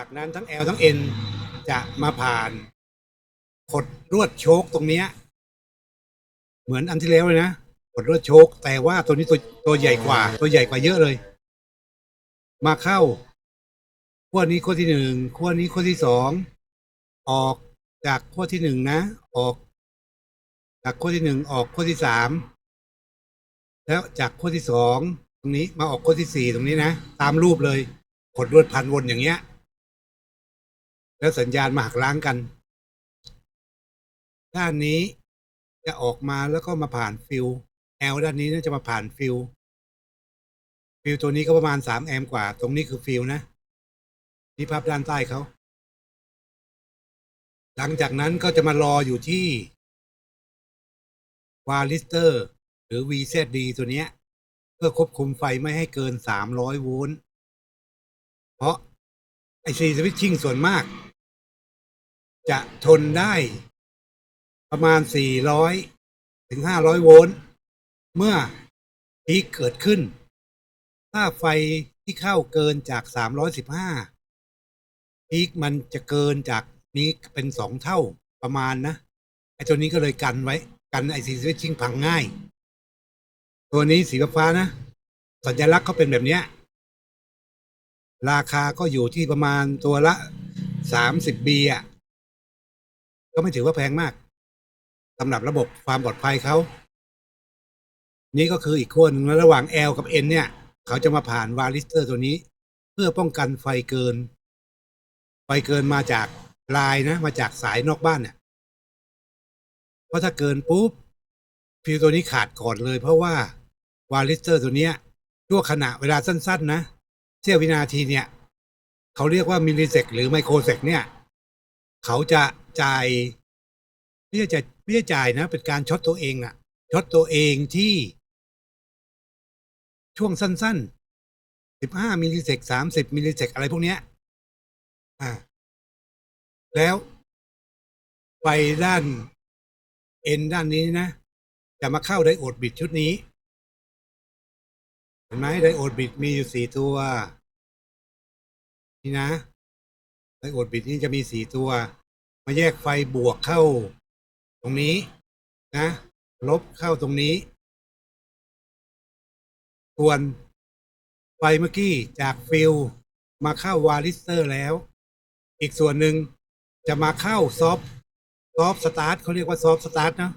จากนั้นทั้ง L ทั้ง N จะมาผ่านขดลวดโชคตรงเนี้ย เหมือนอันที่แล้วเลยนะขดลวดโชคแต่ว่าตัวนี้ตัวตัวใหญ่กว่า ตัวใหญ่กว่าเยอะเลย มาเข้าขั้วนี้ขั้วที่หนึ่งขั้วนี้ขั้วที่สองออกจากขั้วที่หนึ่งนะ ออก จากขั้วที่หนึ่งออกขั้วที่สามแล้วจากขั้วที่สองตรงนี้มาออกขั้วที่สี่ตรงนี้นะ ตามรูปเลยขดลวดพันวนอย่างเงี้ย แล้วสัญญาณมาหักล้างกัน ด้านนี้จะออกมาแล้วก็มาผ่านฟิล L ด้านนี้น่าจะมาผ่านฟิลฟิลตัวนี้ก็ประมาณสามแอมป์กว่า ตรงนี้คือฟิลนะนี่ภาพด้านใต้เขาหลังจากนั้นก็จะมารออยู่ที่วาลิสเตอร์หรือ VZD ตัวเนี้ย เพื่อควบคุมไฟไม่ให้เกินสามร้อยโวลต์เพราะ ไอซีสวิตชิ่งส่วนมาก จะทนได้ประมาณ 400 ถึง 500 โวลต์ เมื่อพีคเกิดขึ้น ถ้าไฟที่เข้าเกินจาก 315 พีคมันจะเกินจากนี้เป็นสองเท่าประมาณนะ ไอตัวนี้ก็เลยกันไว้ กันไอซีสวิตชิ่งพังง่าย ตัวนี้สีฟ้าๆนะ สัญลักษณ์เขาเป็นแบบเนี้ย ราคาก็อยู่ที่ประมาณตัวละสามสิบบีอะ ก็ไม่ถือว่าแพงมากสำหรับระบบความปลอดภัยเขา นี่ก็คืออีกขั้วหนึ่งนะระหว่าง L กับ N เนี่ย เขาจะมาผ่านวาลิสเตอร์ตัวนี้ เพื่อป้องกันไฟเกิน ไฟเกินมาจากลายนะ มาจากสายนอกบ้านเนี่ยเพราะถ้าเกินปุ๊บฟิวตัวนี้ขาดก่อนเลย เพราะว่าวาลิสเตอร์ตัวเนี้ยชั่วขณะเวลาสั้น ๆ นะ เสี้ยววินาทีเนี่ยเขาเรียกว่ามิลลิเซกหรือไมโครเซกเนี่ย เขาจะจ่ายไม่ใช่จ่ายไม่ใช่จ่ายนะ เป็นการช็อตตัวเองอะช็อตตัวเองที่ ช่วงสั้นๆสิบห้ามิลลิเซกสามสิบมิลลิเซกอะไรพวกเนี้ย อ่า แล้วไปด้าน เอ็นด้านนี้นะ จะมาเข้าไดโอดบิดชุดนี้ เห็นไหมไดโอดบิดมีอยู่สี่ตัว นี่นะไดโอดบิดนี่จะมีสี่ตัว มาแยกไฟบวกเข้า ตรงนี้นะ ลบเข้าตรงนี้ ส่วนไฟเมื่อกี้จากฟิลมาเข้าวาลิสเตอร์แล้ว อีกส่วนหนึ่งจะมาเข้าซอฟซอฟสตาร์ทเขาเรียกว่าซอฟสตาร์ทนะ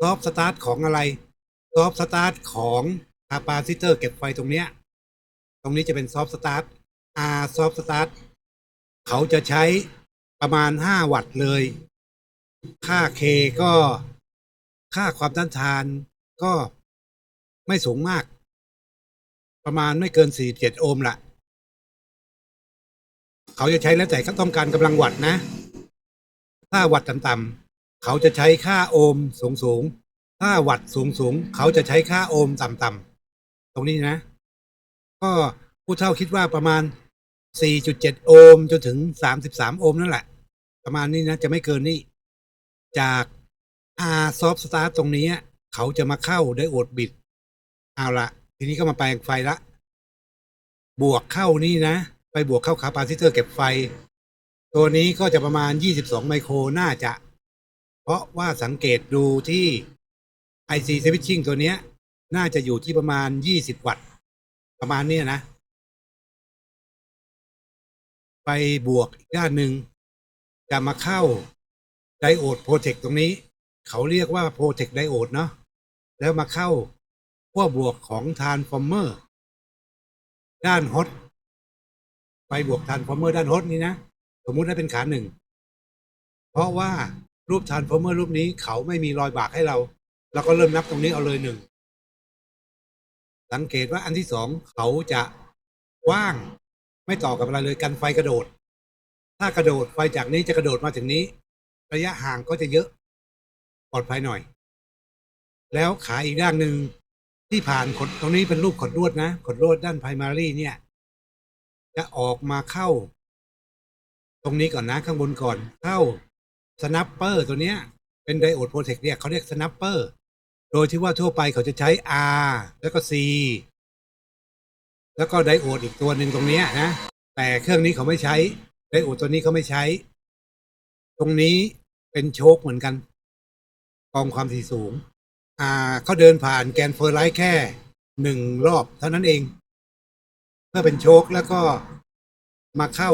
ซอฟสตาร์ทของอะไรซอฟสตาร์ทของ คาปาซิเตอร์เก็บไฟตรงเนี้ย ตรงนี้จะเป็นซอฟต์สตาร์ท R ซอฟต์สตาร์ทเขาจะใช้ประมาณ 5 วัตต์เลย ค่า K ก็ค่าความต้านทานก็ไม่สูงมาก ประมาณไม่เกิน 47 โอห์มละเขาจะใช้แล้วแต่ก็ต้องการกำลังวัตต์นะ ถ้าวัตต์ต่ำๆเขาจะใช้ค่าโอห์มสูงๆถ้าวัตต์สูงๆเขาจะใช้ค่าโอห์มต่ำๆ ตรงนี้นะ ก็ผู้เฒ่าคิดว่าประมาณ 4.7 โอห์มจนถึง 33 โอห์มนั่นแหละ ประมาณนี้นะ จะไม่เกินนี้ จาก R soft start ตรงนี้ เขาจะมาเข้าไดโอดบิดเอาละทีนี้ก็มาแปลงไฟละ บวกเข้านี่นะ ไปบวกเข้าคาปาซิเตอร์เก็บไฟ ตัวนี้ก็จะประมาณ 22 ไมโครน่าจะ เพราะว่าสังเกตดูที่ IC switching ตัวเนี้ย น่าจะอยู่ที่ประมาณ20วัตต์ ประมาณเนี้ยนะ ไปบวกอีกด้านหนึ่งจะมาเข้าไดโอดโปรเทคตรงนี้ เขาเรียกว่าโปรเทคไดโอดเนาะแล้วมาเข้าขั้วบวกของทานฟอร์เมอร์ด้านฮอตไปบวกทานฟอร์เมอร์ด้านฮอตนี้นะ สมมุติได้เป็นขาหนึ่ง เพราะว่ารูปทานฟอร์เมอร์รูปนี้เขาไม่มีรอยบากให้เรา เราก็เริ่มนับตรงนี้เอาเลยหนึ่ง สังเกตว่าอันที่สองเขาจะว่างไม่ต่อกับอะไรเลยกันไฟกระโดด ถ้ากระโดดไฟจากนี้จะกระโดดมาถึงนี้ ระยะห่างก็จะเยอะปลอดภัยหน่อย แล้วขาอีกด้านหนึ่งที่ผ่านขดตรงนี้เป็นรูปขดลวดนะขดลวดด้าน primary เนี่ย จะออกมาเข้า ตรงนี้ก่อนนะข้างบนก่อน เข้าสนัปเปอร์ตัวเนี้ย เป็นไดโอดโปรเทคเนี่ยเขาเรียกสนัปเปอร์ โดยที่ว่าทั่วไปเขาจะใช้ R แล้วก็ C แล้วก็ไดโอดอีกตัวหนึ่งตรงนี้นะ แต่เครื่องนี้เขาไม่ใช้ ไดโอดตัวนี้เขาไม่ใช้ ตรงนี้เป็นโชคเหมือนกัน กองความถี่สูง อ่าเขาเดินผ่านแกนเฟอร์ไลท์แค่หนึ่งรอบเท่านั้นเอง เพื่อเป็นโชคแล้วก็มาเข้า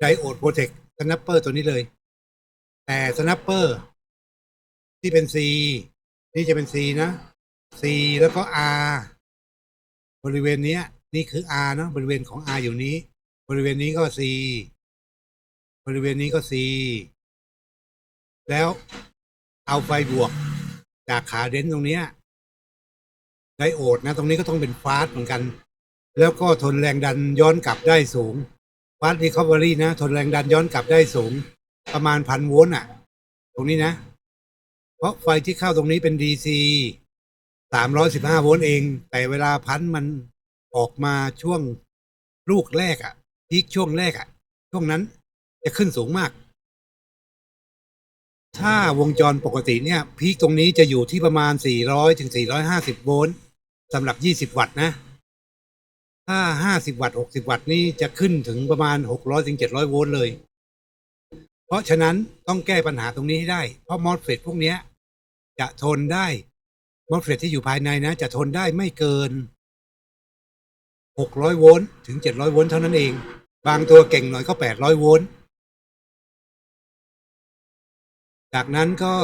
ไดโอดโปรเทคสแนปเปอร์ตัวนี้เลย แต่สแนปเปอร์ที่เป็น C นี่จะเป็น C นะ C แล้วก็ R บริเวณเนี้ย นี่คือ R เนอะบริเวณของ R อยู่นี้ บริเวณนี้ก็ C บริเวณนี้ก็ C แล้วเอาไฟบวก จากขาเดนตรงเนี้ยไดโอดนะ ตรงนี้ก็ต้องเป็นฟาสเหมือนกัน แล้วก็ทนแรงดันย้อนกลับได้สูงฟาสต์รีคอเวอรี่นะ ทนแรงดันย้อนกลับได้สูง ประมาณพันโวลต์อะ ตรงนี้นะ เพราะไฟที่เข้าตรงนี้เป็น DC สามร้อยสิบห้าโวลต์เอง แต่เวลาพันมันออกมาช่วงลูกแรกอะ่ะพีคช่วงแรกอะ่ะ ช่วงนั้นจะขึ้นสูงมาก ถ้าวงจรปกติเนี่ย พีคตรงนี้จะอยู่ที่ประมาณ 400ถึง450 โวลต์สำหรับ 20 วัตต์นะ ถ้า 50 วัตต์ 60 วัตต์นี่จะขึ้นถึงประมาณ 600ถึง700 โวลต์เลย เพราะฉะนั้นต้องแก้ปัญหาตรงนี้ให้ได้ เพราะมอสเฟตพวกนี้จะทนได้มอสเฟตที่อยู่ภายในนะ จะทนได้ไม่เกิน 600 โวลต์ถึง 700 โวลต์เท่านั้นเอง บางตัวเก่งหน่อยก็ 800 โวลต์จากนั้นก็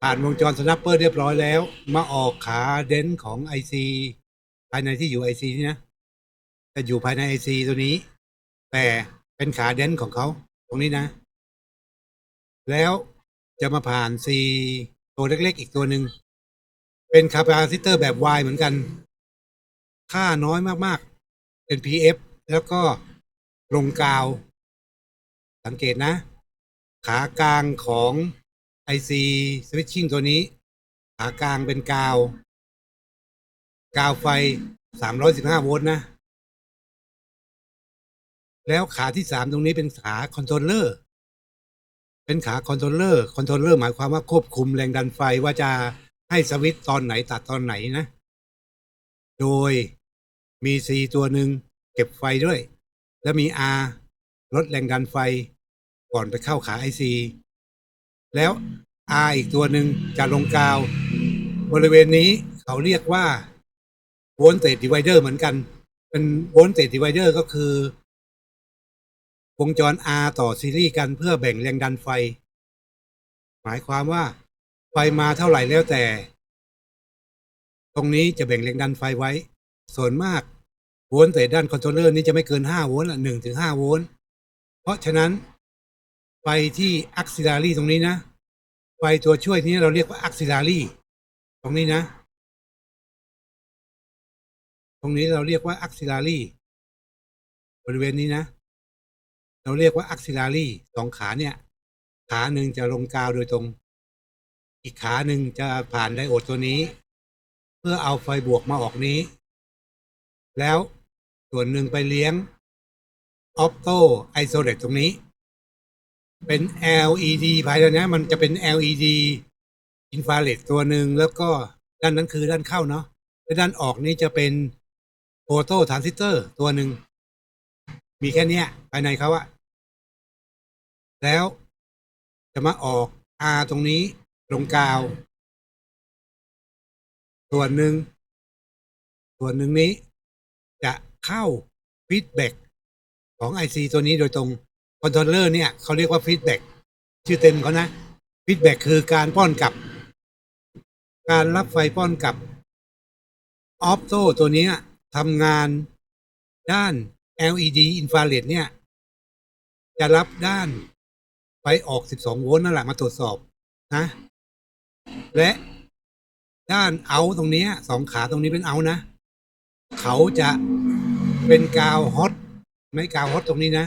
ผ่านวงจรสนัปเปอร์เรียบร้อยแล้ว มาออกขาเดนของ IC ภายในที่อยู่ IC นี่นะจะอยู่ภายใน IC ตัวนี้ แต่เป็นขาเดนของเขาตรงนี้นะ แล้วจะมาผ่าน C ตัวเล็กๆ อีกตัวหนึ่ง เป็นคาปาซิเตอร์แบบ Y เหมือนกัน ค่าน้อยมากๆ เป็น PF แล้วก็ลงกาว สังเกตนะ ขากลางของ IC switching ตัวนี้ ขากลางเป็นกาว กาวไฟ 315 โวลต์นะ แล้วขาที่สามตรงนี้เป็นขาคอนโทรลเลอร์ เป็นขาคอนโทรลเลอร์คอนโทรลเลอร์หมายความว่าควบคุมแรงดันไฟว่าจะให้สวิตช์ตอนไหนตัดตอนไหนนะ โดยมี C ตัวหนึ่งเก็บไฟด้วย แล้วมี R ลดแรงดันไฟก่อนไปเข้าขา IC แล้ว R อีกตัวหนึ่งจะลงกาว บริเวณนี้เขาเรียกว่า voltage divider เหมือนกัน เป็น voltage divider ก็คือ วงจร R ต่อซีรีส์กันเพื่อแบ่งแรงดันไฟ หมายความว่า ไฟมาเท่าไหร่แล้วแต่ ตรงนี้จะแบ่งแรงดันไฟไว้ ส่วนมาก โวลต์แต่ด้านคอนโทรลเลอร์นี้จะไม่เกิน 5 โวลต์ละ1ถึง5โวลต์เพราะฉะนั้น ไฟที่ auxiliary ตรงนี้นะ ไฟตัวช่วยนี้เราเรียกว่า auxiliary ตรงนี้นะ ตรงนี้เราเรียกว่า auxiliary บริเวณนี้นะ เราเรียกว่า auxiliary สองขาเนี่ย ขาหนึ่งจะลงกาวโดยตรง อีกขาหนึ่งจะผ่านไดโอดตัวนี้ เพื่อเอาไฟบวกมาออกนี้ แล้วส่วนหนึ่งไปเลี้ยงออ t โตไอโซเลตตรงนี้ เป็น LED ภายในนี้มันจะเป็น LED อินฟราเรดตัวหนึ่งแล้วก็ด้านนั้นคือด้านเข้าเนาะและด้านออกนี้จะเป็นโฟโตทรานซิสเตอร์ตัวหนึ่ง มีแค่นี้ภายในเขาอะ แล้วจะมาออก R ตรงนี้ลงกาว ส่วนหนึ่ง ส่วนหนึ่งนี้ จะเข้าฟีดแบ็กของ IC ตัวนี้โดยตรงคอนโทรลเลอร์เนี่ยเขาเรียกว่าฟีดแบ็กชื่อเต็มเขานะฟีดแบ็กคือการป้อนกลับ การรับไฟป้อนกลับออฟโตตัวนี้ทำงานด้าน LED อินฟราเรดเนี่ย จะรับด้าน ไฟออก 12 โวลต์นั่นแหละมาตรวจสอบนะ และด้านเอาตรงนี้สองขาตรงนี้เป็นเอานะ เขาจะเป็นกาวฮอตไม่กาวฮอตตรงนี้นะ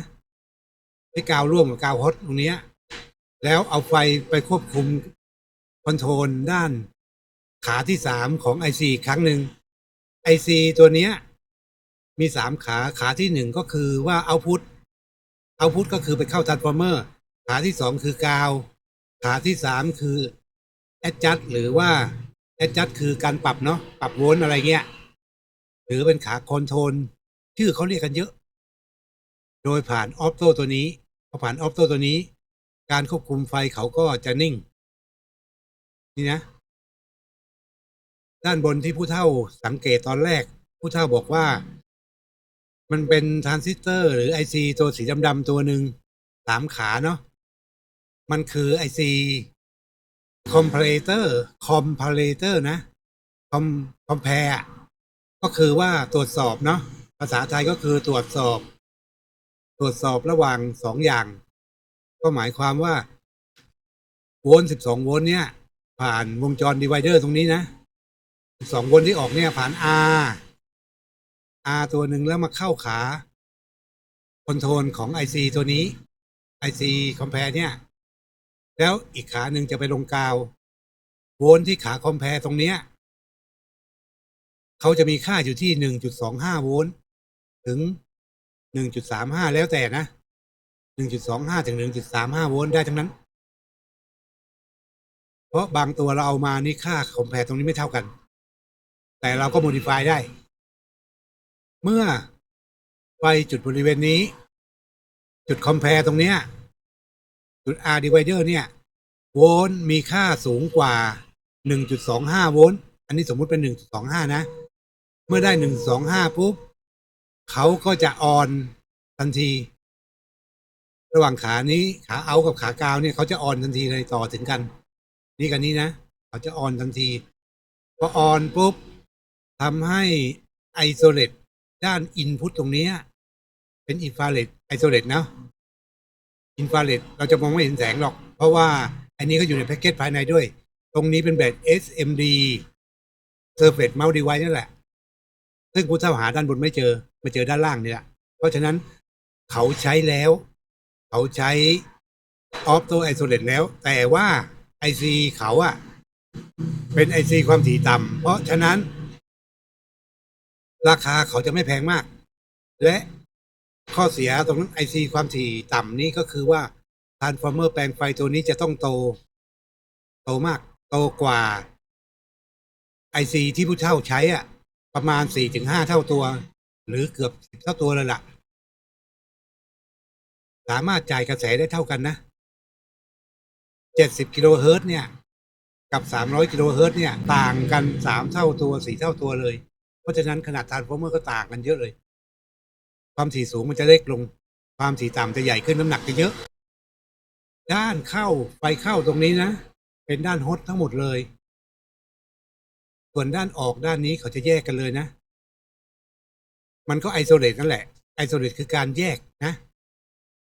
ไม่กาวร่วมกับกาวฮอตตรงนี้แล้วเอาไฟไปควบคุมคอนโทรลด้านขาที่สามของ IC อีครั้งหนึ่ง IC ตัวเนี้ย มีสามขาขาที่หนึ่งก็คือว่าเอาพุทเอาพุทก็คือไปเข้าทรานส์ฟอร์เมอร์ ขาที่สองคือกาว ขาที่สามคือแอดจัดหรือว่าแอดจัดคือการปรับเนาะปรับโวลต์อะไรเงี้ย หรือเป็นขาคอนโทรลชื่อเขาเรียกกันเยอะ โดยผ่านออฟโต้ตัวนี้พอผ่านออฟโต้ตัวนี้ การควบคุมไฟเขาก็จะนิ่ง นี่นะ ด้านบนที่ผู้เฒ่าสังเกตตอนแรก ผู้เฒ่าบอกว่า มันเป็นทรานซิสเตอร์หรือไอซีตัวสีดำๆตัวหนึ่งสามขาเนาะ มันคือไอซีคอมเพลเตอร์คอมเพลเตอร์นะคอมคอมแพรก็คือว่าตรวจสอบเนาะภาษาไทยก็คือตรวจสอบ ตรวจสอบระหว่างสองอย่าง ก็หมายความว่าโวลต์12โวลต์เนี่ย ผ่านวงจรดีไวเดอร์ตรงนี้นะ12โวลต์ที่ออกเนี่ยผ่าน R R ตัวหนึ่งแล้วมาเข้าขาคอนโทรลของ IC ตัวนี้ IC compare เนี่ย แล้วอีกขาหนึ่งจะไปลงกาว โวลต์ที่ขา compare ตรงเนี้ยเขาจะมีค่าอยู่ที่1.25โวลต์ถึง1.35แล้วแต่นะ1.25ถึง1.35โวลต์ได้ทั้งนั้น เพราะบางตัวเราเอามานี่ค่าคอมแพรตรงนี้ไม่เท่ากัน แต่เราก็โมดิฟายได้ เมื่อไฟจุดบริเวณนี้ จุดคอมแพรตรงเนี้ย จุด R divider เนี่ย โวลต์มีค่าสูงกว่า 1.25 โวลต์อันนี้สมมุติเป็น 1.25 นะ เมื่อได้ 1.25 ปุ๊บเขาก็จะออนทันที ระหว่างขานี้ขาเอากับขากาวเนี่ยเขาจะออนทันทีเลยต่อถึงกัน นี่กันนี้นะเขาจะออนทันทีพอออนปุ๊บทำให้ไอโซเลตด้านอินพุตตรงนี้ เป็นอินฟราเรดไอโซเลตนะ อินฟราเรดเราจะมองไม่เห็นแสงหรอก เพราะว่าอันนี้ก็อยู่ในแพ็กเกจภายในด้วย ตรงนี้เป็นแบบ SMD Surface Mount Device นั่นแหละ ซึ่งผู้เท่าหาด้านบนไม่เจอมาเจอด้านล่างนี่แหละ เพราะฉะนั้นเขาใช้แล้ว เขาใช้ออฟโตไอโซเลตแล้ว แต่ว่าไอซีเขาอะเป็นไอซีความถี่ต่ำเพราะฉะนั้น ราคาเขาจะไม่แพงมาก และ ข้อเสียตรงนั้นไอซีความถี่ต่ำนี่ก็คือว่าทานฟอร์เมอร์แปลงไฟตัวนี้จะต้องโต โตมาก โตกว่าไอซีที่ผู้เช่าใช้อะประมาณสี่ถึงห้าเท่าตัว หรือเกือบสิบเท่าตัวเลยล่ะ สามารถจ่ายกระแสได้เท่ากันนะเจ็ดสิบกิโลเฮิรตเนี่ย กับสามร้อยกิโลเฮิรตเนี่ย ต่างกันสามเท่าตัวสี่เท่าตัวเลย เพราะฉะนั้นขนาดทานฟอร์เมอร์ก็ต่างกันเยอะเลย ความถี่สูงมันจะเล็กลง ความถี่ต่ำจะใหญ่ขึ้นน้ำหนักจะเยอะ ด้านเข้าไฟเข้าตรงนี้นะ เป็นด้านฮอตทั้งหมดเลย ส่วนด้านออกด้านนี้เขาจะแยกกันเลยนะ มันก็ไอโซเลตนั่นแหละไอโซเลตคือการแยกนะ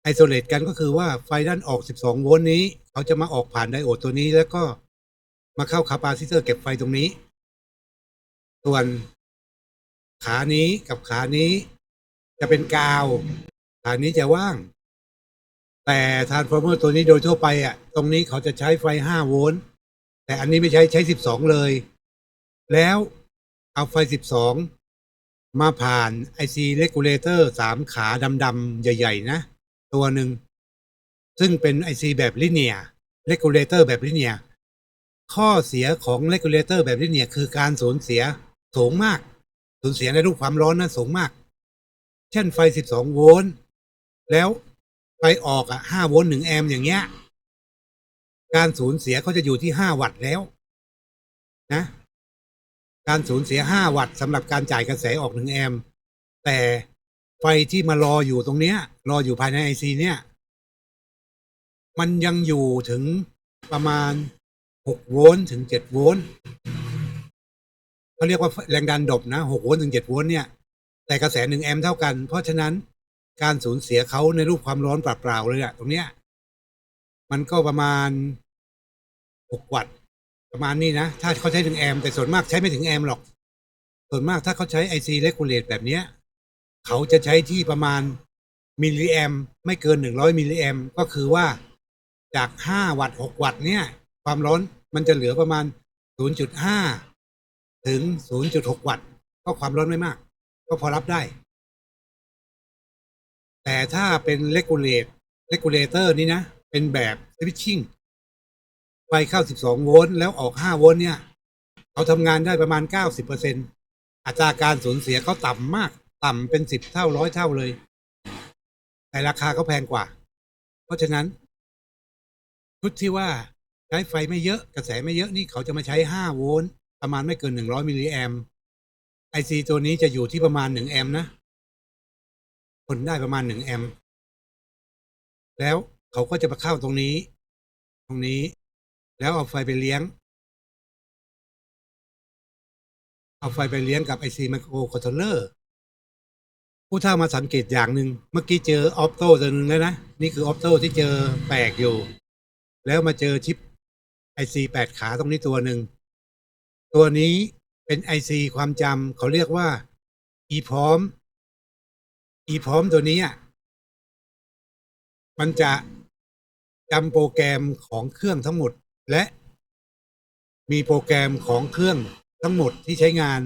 ไอโซเลตกันก็คือว่าไฟด้านออก 12 โวลต์นี้ เขาจะมาออกผ่านไดโอดตัวนี้แล้วก็มาเข้าคาปาซิเตอร์เก็บไฟตรงนี้ ส่วนขานี้กับขานี้ จะเป็นกาวขานนี้จะว่าง แต่ทรานส์ฟอร์เมอร์ตัวนี้โดยทั่วไปอะ ตรงนี้เขาจะใช้ไฟ 5 โวลต์ แต่อันนี้ไม่ใช้ใช้ 12 เลย แล้วเอาไฟ 12 มาผ่าน IC regulator สามขาดำๆใหญ่ ๆ นะ ตัวหนึ่ง ซึ่งเป็น IC แบบลิเนีย regulator แบบลิเนีย ข้อเสียของ regulator แบบลิเนียคือการสูญเสียสูงมาก สูญเสียในรูปความร้อนนั้นสูงมาก เช่นไฟ 12 โวลต์แล้วไฟออกอะ 5 โวลต์1แอมป์อย่างเงี้ย การสูญเสียเขาจะอยู่ที่ 5 วัตต์แล้ว นะ การสูญเสีย 5 วัตต์สำหรับการจ่ายกระแสออก 1 แอมป์แต่ไฟที่มารออยู่ตรงเนี้ย รออยู่ภายในไอซีเนี่ย มันยังอยู่ถึงประมาณ 6 โวลต์ถึง 7 โวลต์เขาเรียกว่าแรงดันดบนะ 6 โวลต์ถึง 7 โวลต์เนี่ย แต่กระแส1แอมป์เท่ากัน เพราะฉะนั้นการสูญเสียเขาในรูปความร้อนเปล่าๆเลยอะตรงเนี้ย มันก็ประมาณ6วัตต์ประมาณนี้นะ ถ้าเขาใช้ถึงแอมป์แต่ส่วนมากใช้ไม่ถึงแอมป์หรอก ส่วนมากถ้าเขาใช้ IC Regulate แบบเนี้ย เขาจะใช้ที่ประมาณมิลลิแอมป์ไม่เกิน100มิลลิแอมป์ก็คือว่าจาก5วัตต์6วัตต์เนี่ย ความร้อนมันจะเหลือประมาณ0.5ถึง0.6วัตต์ก็ความร้อนไม่มาก ก็พอรับได้ แต่ถ้าเป็น Regulate Regulator นี่นะ เป็นแบบ Switching ไฟเข้า 12 โวลต์แล้วออก 5 โวลต์เนี่ยเขาทำงานได้ประมาณ 90%อัตราการสูญเสียเขาต่ำมาก ต่ำเป็น 10 เท่าร้อยเท่าเลย แต่ราคาเขาแพงกว่า เพราะฉะนั้นชุดที่ว่าใช้ไฟไม่เยอะกระแสไม่เยอะนี่เขาจะมาใช้ 5 โวลต์ประมาณไม่เกิน 100 มิลลิแอม ไอซีตัวนี้จะอยู่ที่ประมาณ1แอมป์นะทนได้ประมาณ1แอมป์แล้วเขาก็จะมาเข้าตรงนี้ ตรงนี้ แล้วเอาไฟไปเลี้ยง เอาไฟไปเลี้ยงกับไอซีไมโครคอนโทรลเลอร์ ผู้เท่ามาสังเกตอย่างหนึ่ง เมื่อกี้เจอออฟโต้ตัวหนึ่งแล้วนะ นี่คือออฟโต้ที่เจอแปลกอยู่ แล้วมาเจอชิปไอซีแปดขาตรงนี้ตัวหนึ่ง ตัวนี้ เป็นไอซีความจำเขาเรียกว่า e พร้อม e พร้อมตัวนี้มันจะจำโปรแกรมของเครื่องทั้งหมด และมีโปรแกรมของเครื่องทั้งหมดที่ใช้งาน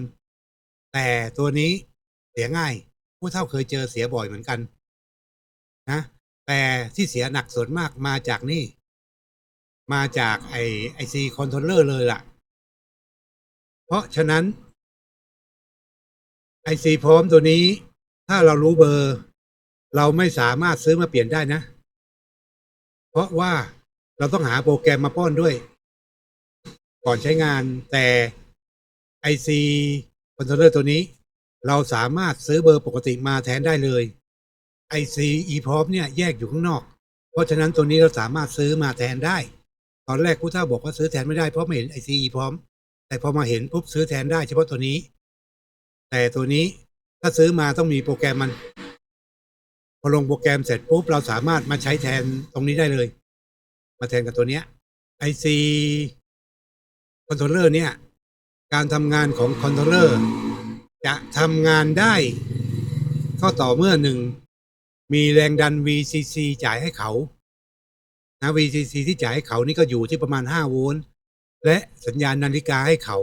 แต่ตัวนี้เสียง่าย ผู้เท่าเคยเจอเสียบ่อยเหมือนกันนะแต่ที่เสียหนักส่วนมากมาจากนี่ มาจากไอไอซีคอนโทรลเลอร์เลยล่ะ เพราะฉะนั้นไอซีพร้อมตัวนี้ ถ้าเรารู้เบอร์ เราไม่สามารถซื้อมาเปลี่ยนได้นะ เพราะว่าเราต้องหาโปรแกรมมาป้อนด้วย ก่อนใช้งานแต่ IC คอนโทรลเลอร์ตัวนี้ เราสามารถซื้อเบอร์ปกติมาแทนได้เลย IC ePROM เนี่ยแยกอยู่ข้างนอก เพราะฉะนั้นตัวนี้เราสามารถซื้อมาแทนได้ ตอนแรกผู้เท่าบอกว่าซื้อแทนไม่ได้เพราะไม่เห็น IC ePROM แต่พอมาเห็นปุ๊บซื้อแทนได้เฉพาะตัวนี้ แต่ตัวนี้ถ้าซื้อมาต้องมีโปรแกรมมัน พอลงโปรแกรมเสร็จปุ๊บเราสามารถมาใช้แทนตรงนี้ได้เลย มาแทนกับตัวเนี้ย IC คอนโทรลเลอร์เนี่ย การทำงานของคอนโทรลเลอร์จะทำงานได้ก็ต่อเมื่อหนึ่งมีแรงดัน VCC จ่ายให้เขานะ VCC ที่จ่ายให้เขานี่ก็อยู่ที่ประมาณ 5 โวลต์ และสัญญาณนาฬิกาให้เขา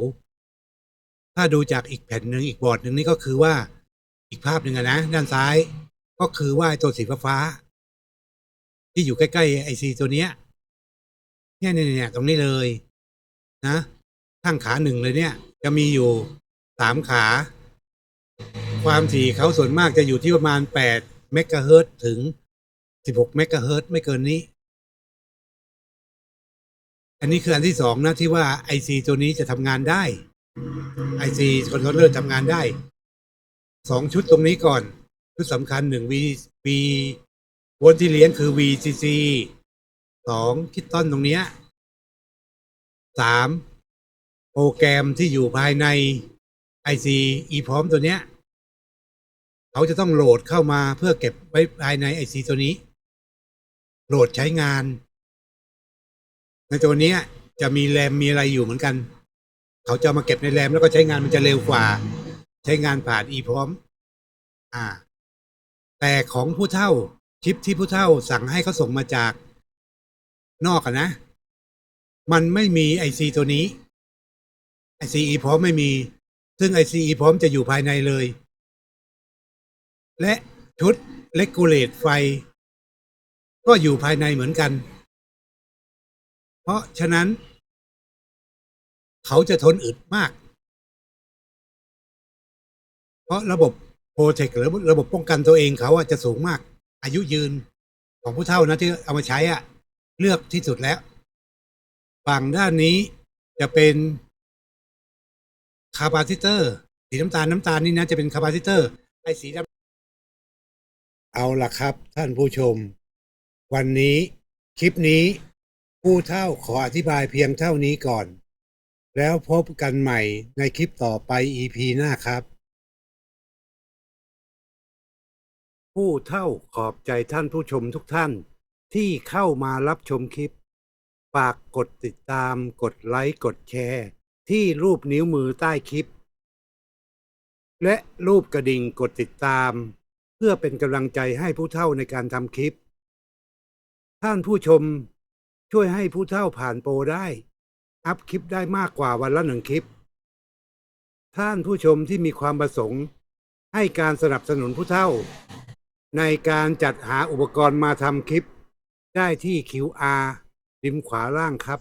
ถ้าดูจากอีกแผ่นหนึ่งอีกบอร์ดหนึ่งนี่ก็คือว่าอีกภาพหนึ่งอะนะด้านซ้าย ก็คือว่าตัวสีฟ้า ที่อยู่ใกล้ๆไอซีตัวเนี้ยเนี่ยเนี่ยเนี่ยตรงนี้เลยนะข้างขาหนึ่งเลยเนี่ย จะมีอยู่สามขา ความถี่เขาส่วนมากจะอยู่ที่ประมาณแปดเมกะเฮิรตถึงสิบหกเมกะเฮิรตไม่เกินนี้ อันนี้คืออันที่สองนะที่ว่าไอซีตัวนี้จะทำงานได้ไอซีคอนโทรลเลอร์ทำงานได้สองชุดตรงนี้ก่อน ชุดสำคัญหนึ่ง V V โวลต์ที่เลี้ยงคือ VCC สองคิดต้นตรงเนี้ยสามโปรแกรมที่อยู่ภายใน IC e พร้อมตัวเนี้ย เขาจะต้องโหลดเข้ามาเพื่อเก็บไว้ภายใน IC ตัวนี้ โหลดใช้งาน ในตัวนี้จะมีแรมมีอะไรอยู่เหมือนกัน เขาจะมาเก็บในแรมแล้วก็ใช้งานมันจะเร็วกว่า ใช้งานผ่าน e พร้อม อ่า แต่ของผู้เท่าชิปที่ผู้เท่าสั่งให้เขาส่งมาจากนอกอะนะ มันไม่มี IC ตัวนี้ ICE พร้อมไม่มี ซึ่ง ICE พร้อมจะอยู่ภายในเลย และชุดเลกูเลตไฟ ก็อยู่ภายในเหมือนกัน เพราะฉะนั้น เขาจะทนอึดมาก เพราะระบบโปรเทคหรือระบบป้องกันตัวเองเขาอะจะสูงมาก อายุยืนของผู้เท่านะที่เอามาใช้อะเลือกที่สุดแล้ว ฝั่งด้านนี้จะเป็นคาปาซิเตอร์สีน้ำตาลน้ำตาลนี่นะจะเป็นคาปาซิเตอร์ไอสีดำเอาล่ะครับท่านผู้ชม วันนี้คลิปนี้ ผู้เท่าขออธิบายเพียงเท่านี้ก่อน แล้วพบกันใหม่ในคลิปต่อไป EP หน้าครับ ผู้เท่าขอบใจท่านผู้ชมทุกท่านที่เข้ามารับชมคลิป ฝากกดติดตาม กดไลค์ กดแชร์ ที่รูปนิ้วมือใต้คลิป และรูปกระดิ่งกดติดตาม เพื่อเป็นกำลังใจให้ผู้เท่าในการทำคลิป ท่านผู้ชม ช่วยให้ผู้เท่าผ่านโปรได้ อัพคลิปได้มากกว่าวันละหนึ่งคลิป ท่านผู้ชมที่มีความประสงค์ ให้การสนับสนุนผู้เท่า ในการจัดหาอุปกรณ์มาทำคลิป ได้ที่ QR ริมขวาล่างครับ